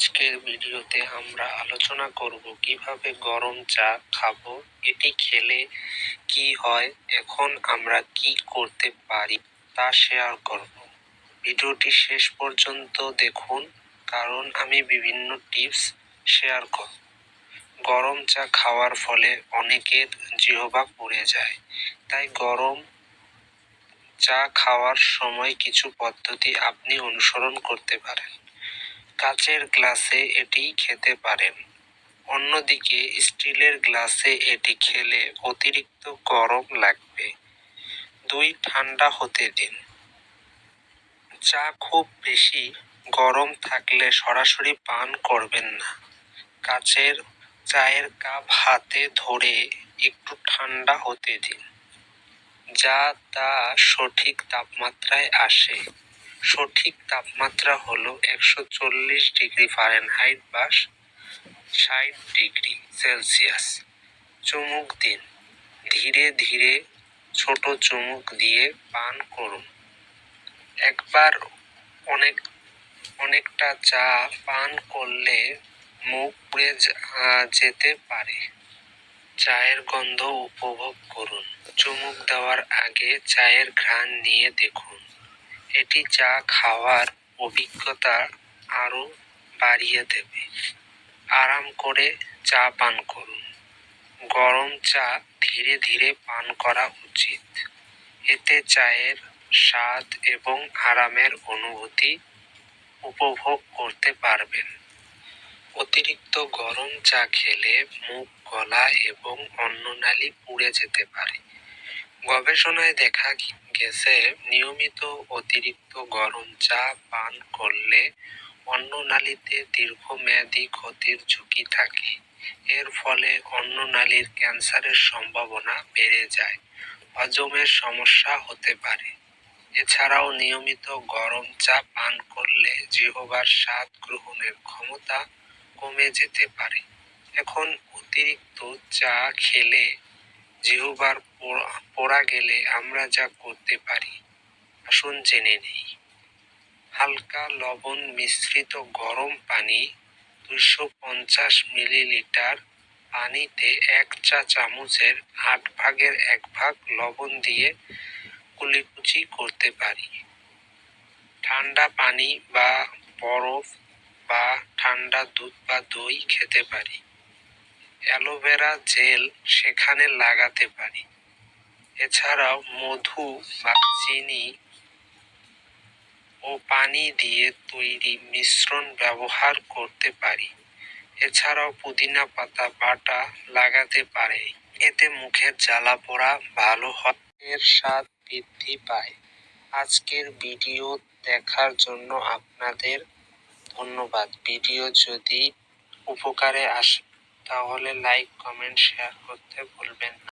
আজকের ভিডিওতে আমরা আলোচনা করব কীভাবে গরম চা খাব, এটি খেলে কি হয়, এখন আমরা কি করতে পারি তা শেয়ার করব। ভিডিওটি শেষ পর্যন্ত দেখুন, কারণ আমি বিভিন্ন টিপস শেয়ার করব। গরম চা খাওয়ার ফলে অনেকের জিহবা পুড়ে যায়, তাই গরম চা খাওয়ার সময় কিছু পদ্ধতি আপনি অনুসরণ করতে পারেন। কাচের গ্লাসে এটি খেতে পারেন। অন্যদিকে, স্টিলের গ্লাসে এটি খেলে অতিরিক্ত গরম লাগবে। দুই ঠান্ডা হতে দিন। চা খুব বেশি গরম থাকলে সরাসরি পান করবেন না। কাচের চায়ের কাপ হাতে ধরে একটু ঠান্ডা হতে দিন। যা তা সঠিক তাপমাত্রায় আসে। সঠিক তাপমাত্রা হলো একশো চল্লিশ ডিগ্রি ফারেনহাইট বা ষাট ডিগ্রি সেলসিয়াস। চুমুক দিন। ধীরে ধীরে ছোট চুমুক দিয়ে পান করুন। একবার অনেক, অনেকটা চা পান করলে মুখ পুড়ে যেতে পারে। চায়ের গন্ধ উপভোগ করুন। চুমুক দেওয়ার আগে চায়ের ঘ্রাণ নিয়ে দেখুন। এটি চা খাওয়ার অভিজ্ঞতা আরও বাড়িয়ে দেবে। আরাম করে চা পান করুন। গরম চা ধীরে ধীরে পান করা উচিত। এতে চায়ের স্বাদ এবং আরামের অনুভূতি উপভোগ করতে পারবেন। অতিরিক্ত গরম চা খেলে মুখ, গলা এবং অন্ননালী পুড়ে যেতে পারে। গবেষণায় দেখা গেছে নিয়মিত অতিরিক্ত গরম চা পান করলে অন্ননালীতে দীর্ঘমেয়াদী ক্ষতির ঝুঁকি থাকে। এর ফলে অন্ননালীর ক্যান্সারের সম্ভাবনা বেড়ে যায়। হজমের সমস্যা হতে পারে। এছাড়াও নিয়মিত গরম চা পান করলে জিহবার স্বাদ গ্রহণের ক্ষমতা কমে যেতে পারে। এখন অতিরিক্ত চা খেলে জিহবার পোড়া- গেলে আমরা যা করতে পারি, আসুন জেনে নেই। হালকা লবণ মিশ্রিত গরম পানি দুশো পঞ্চাশ মিলিলিটার পানিতে এক চা চামচের আট ভাগের এক ভাগ লবণ দিয়ে কুলিকুচি করতে পারি। ঠান্ডা পানি বা বরফ বা ঠান্ডা দুধ বা দই খেতে পারি। অ্যালোভেরা জেল সেখানে লাগাতে পারি। এছাড়াও মধু বা চিনি ও পানি দিয়ে তৈরি মিশ্রণ ব্যবহার করতে পারি। এছাড়াও পুদিনা পাতা, বাটা লাগাতে পারে। এতে মুখের জ্বালা পোড়া ভালো হয়। স্বাদ বৃদ্ধি পায়। আজকের ভিডিও দেখার জন্য আপনাদের ধন্যবাদ। ভিডিও যদি উপকারে আসে, তাহলে লাইক, কমেন্ট, শেয়ার করতে ভুলবেন না।